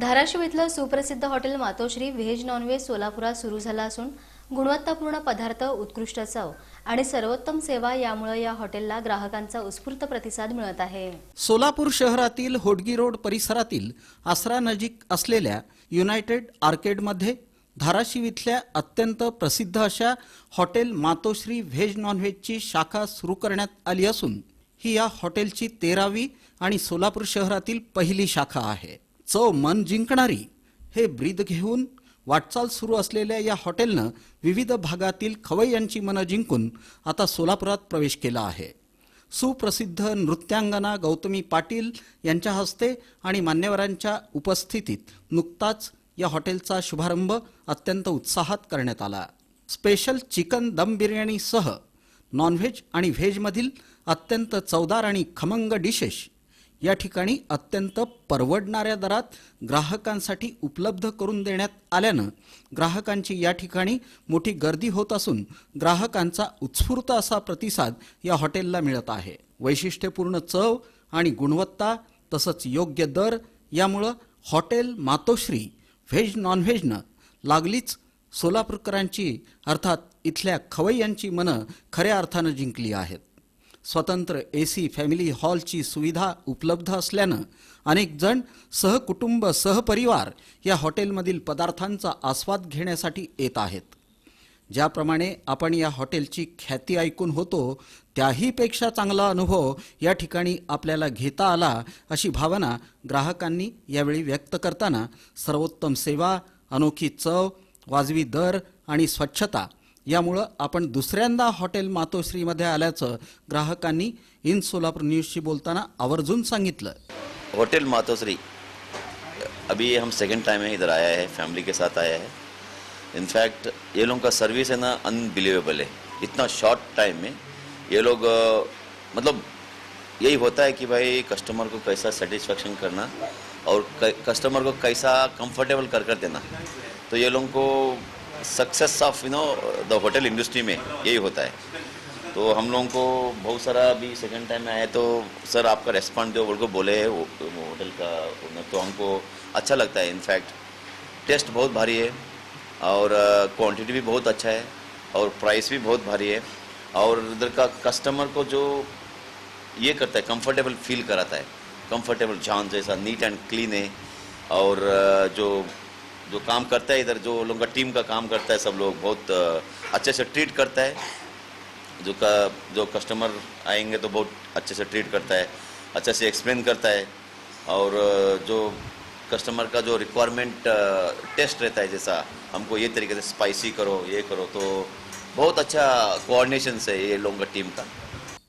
धाराशिव इथलं सुप्रसिद्ध हॉटेल मातोश्री veg non veg सोलापुरात सुरू झालं असून गुणवत्तापूर्ण पदार्थ उत्कृष्ट चव आणि सर्वोत्तम सेवा यामुळे या हॉटेलला ग्राहकांचा उत्स्फूर्त प्रतिसाद मिळत आहे. सोलापूर शहरातील होडगी रोड परिसरातील आसरा नजीक असलेल्या युनायटेड आर्केडमध्ये धाराशिव इथल्या अत्यंत प्रसिद्ध अशा हॉटेल मातोश्री व्हेज नॉनव्हेजची शाखा सुरू करण्यात आली असून ही या हॉटेलची तेरावी आणि सोलापूर शहरातील पहिली शाखा आहे. चव मन जिंकणारी हे ब्रीद घेऊन वाटचाल सुरू असलेल्या या हॉटेलनं विविध भागातील खवय्यांची मनं जिंकून आता सोलापुरात प्रवेश केला आहे. सुप्रसिद्ध नृत्यांगना गौतमी पाटील यांच्या हस्ते आणि मान्यवरांच्या उपस्थितीत नुकताच या हॉटेलचा शुभारंभ अत्यंत उत्साहात करण्यात आला. स्पेशल चिकन दम बिर्याणीसह नॉनव्हेज आणि व्हेजमधील अत्यंत चवदार आणि खमंग डिशेश या ठिकाणी अत्यंत परवडणाऱ्या दरात ग्राहकांसाठी उपलब्ध करून देण्यात आल्यानं ग्राहकांची या ठिकाणी मोठी गर्दी होत असून ग्राहकांचा उत्स्फूर्त असा प्रतिसाद या हॉटेलला मिळत आहे. वैशिष्ट्यपूर्ण चव आणि गुणवत्ता तसंच योग्य दर यामुळं हॉटेल मातोश्री व्हेज नॉनव्हेजनं लागलीच सोलापूरकरांची अर्थात इथल्या खवय्यांची मनं खऱ्या अर्थानं जिंकली आहेत. स्वतंत्र ए सी फॅमिली हॉलची सुविधा उपलब्ध असल्यानं अनेक जण सहकुटुंब सहपरिवार या हॉटेलमधील पदार्थांचा आस्वाद घेण्यासाठी येत आहेत. ज्याप्रमाणे आपण या हॉटेलची ख्याती ऐकून होतो त्याहीपेक्षा चांगला अनुभव या ठिकाणी आपल्याला घेता आला अशी भावना ग्राहकांनी यावेळी व्यक्त करताना सर्वोत्तम सेवा अनोखी चव वाजवी दर आणि स्वच्छता यामुळं आपण दुसऱ्यांदा हॉटेल मातोश्रीमध्ये आल्याचं ग्राहकांनी इन सोलापूर न्यूजशी बोलताना आवर्जून सांगितलं. होटल मातोश्री अभी हम सेकंड टाइम है इधर आया है फैमिली के साथ आया है. इनफैक्ट ये लोगों का सर्विस है ना अनबिलीवेबल है. इतना शॉर्ट टाइम में ये लोग अ, मतलब यही होता है कि भाई कस्टमर को कैसा सेटिस्फेक्शन करना और कस्टमर को कैसा कंफर्टेबल कर कर देना. तो ये लोगों को success of you know the hotel industry में यही होता है। तो हम लोगों को बहुत सारा अभी सेकंड टाइम आए तो सर आपका रेस्पॉन्ड जो बोल को बोले होटल का तो हमको अच्छा लगता है। इनफैक्ट टेस्ट बहुत भारी है और क्वांटिटी भी बहुत अच्छा है और प्राइस भी बहुत भारी है और इधर का कस्टमर को जो ये करता है कंफर्टेबल फील कराता है। कंफर्टेबल जान जैसा नीट एंड क्लीन है और जो जो काम करता है, इधर जो लोगों का टीम का काम करता है, सब लोग बहुत अच्छे से ट्रीट करता है। जो का, जो कस्टमर आएँगे तो बहुत अच्छे से ट्रीट करता है, अच्छे से एक्सप्लेन करता है। और जो कस्टमर का जो रिक्वायरमेंट टेस्ट रहता है, जैसा हमको ये तरीके से स्पाइसी करो, ये करो तो बहुत अच्छा कोऑर्डिनेशन है ये लोगों का टीम का।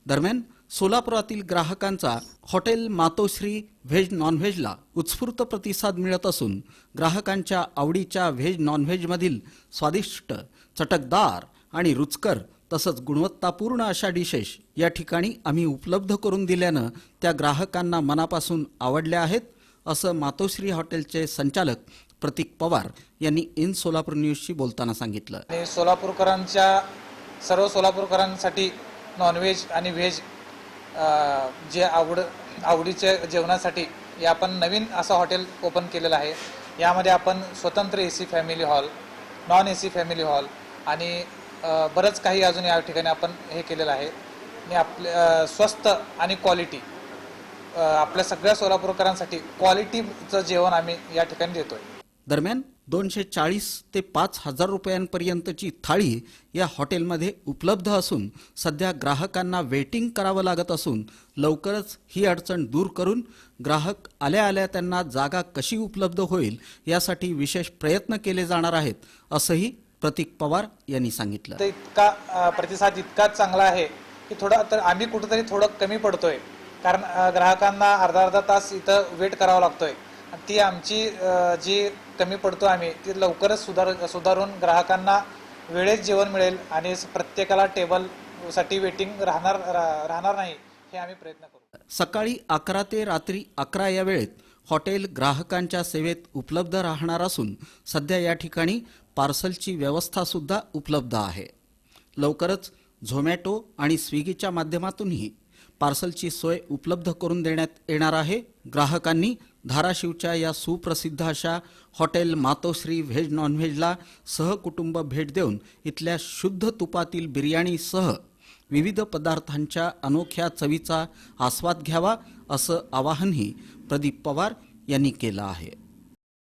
दरम्यान सोलापुरातील ग्राहकांचा हॉटेल मातोश्री व्हेज नॉनव्हेजला उत्स्फूर्त प्रतिसाद मिळत असून ग्राहकांच्या आवडीच्या व्हेज नॉनव्हेजमधील स्वादिष्ट चटकदार आणि रुचकर तसंच गुणवत्तापूर्ण अशा डिशेस या ठिकाणी आम्ही उपलब्ध करून दिल्यानं त्या ग्राहकांना मनापासून आवडल्या आहेत असं मातोश्री हॉटेलचे संचालक प्रतीक पवार यांनी इन सोलापूर न्यूजशी बोलताना सांगितलं. सोलापूरकरांच्या सर्व सोलापूरकरांसाठी नॉनव्हेज आणि व्हेज जे आवड आवडीच्या जेवणासाठी हे आपण नवीन असं हॉटेल ओपन केलेलं आहे. यामध्ये आपण स्वतंत्र A C family hall non A C family hall आणि बरंच काही अजून या ठिकाणी आपण हे केलेलं आहे. आणि आपले स्वस्त आणि क्वालिटी आपल्या सगळ्या सोलापूरकरांसाठी क्वालिटीचं जेवण आम्ही या ठिकाणी देतोय. दरम्यान दोनशे चाळीस ते पाच हजार रुपयांपर्यंतची थाळी या हॉटेलमध्ये उपलब्ध असून सध्या ग्राहकांना वेटिंग करावं लागत असून लवकरच ही अडचण दूर करून ग्राहक आल्या आल्या त्यांना जागा कशी उपलब्ध होईल यासाठी विशेष प्रयत्न केले जाणार आहेत असंही प्रतीक पवार यांनी सांगितलं. तर इतका प्रतिसाद इतकाच चांगला आहे की थोडा तर आम्ही कुठेतरी थोडं कमी पडतोय. कारण ग्राहकांना अर्धा अर्धा तास इथं वेट करावा लागतोय. ती आमची जी कमी पडतो आम्ही ती लवकरच सुधार सुधारून ग्राहकांना वेळेत जेवण मिळेल आणि प्रत्येकाला टेबलसाठी वेटिंग राहणार रा- राहणार नाही हे आम्ही प्रयत्न करू. सकाळी अकरा ते रात्री अकरा या वेळेत हॉटेल ग्राहकांच्या सेवेत उपलब्ध राहणार असून सध्या या ठिकाणी पार्सलची व्यवस्था सुद्धा उपलब्ध आहे. लवकरच झोमॅटो आणि स्विगीच्या माध्यमातूनही पार्सलची सोय उपलब्ध करून देण्यात येणार आहे. ग्राहकांनी धाराशिवच्या या सुप्रसिद्ध अशा हॉटेल मातोश्री व्हेज नॉनव्हेजला सहकुटुंब भेट देऊन इथल्या शुद्ध तुपातील बिर्याणीसह विविध पदार्थांच्या अनोख्या चवीचा आस्वाद घ्यावा असं आवाहनही प्रदीप पवार यांनी केलं आहे.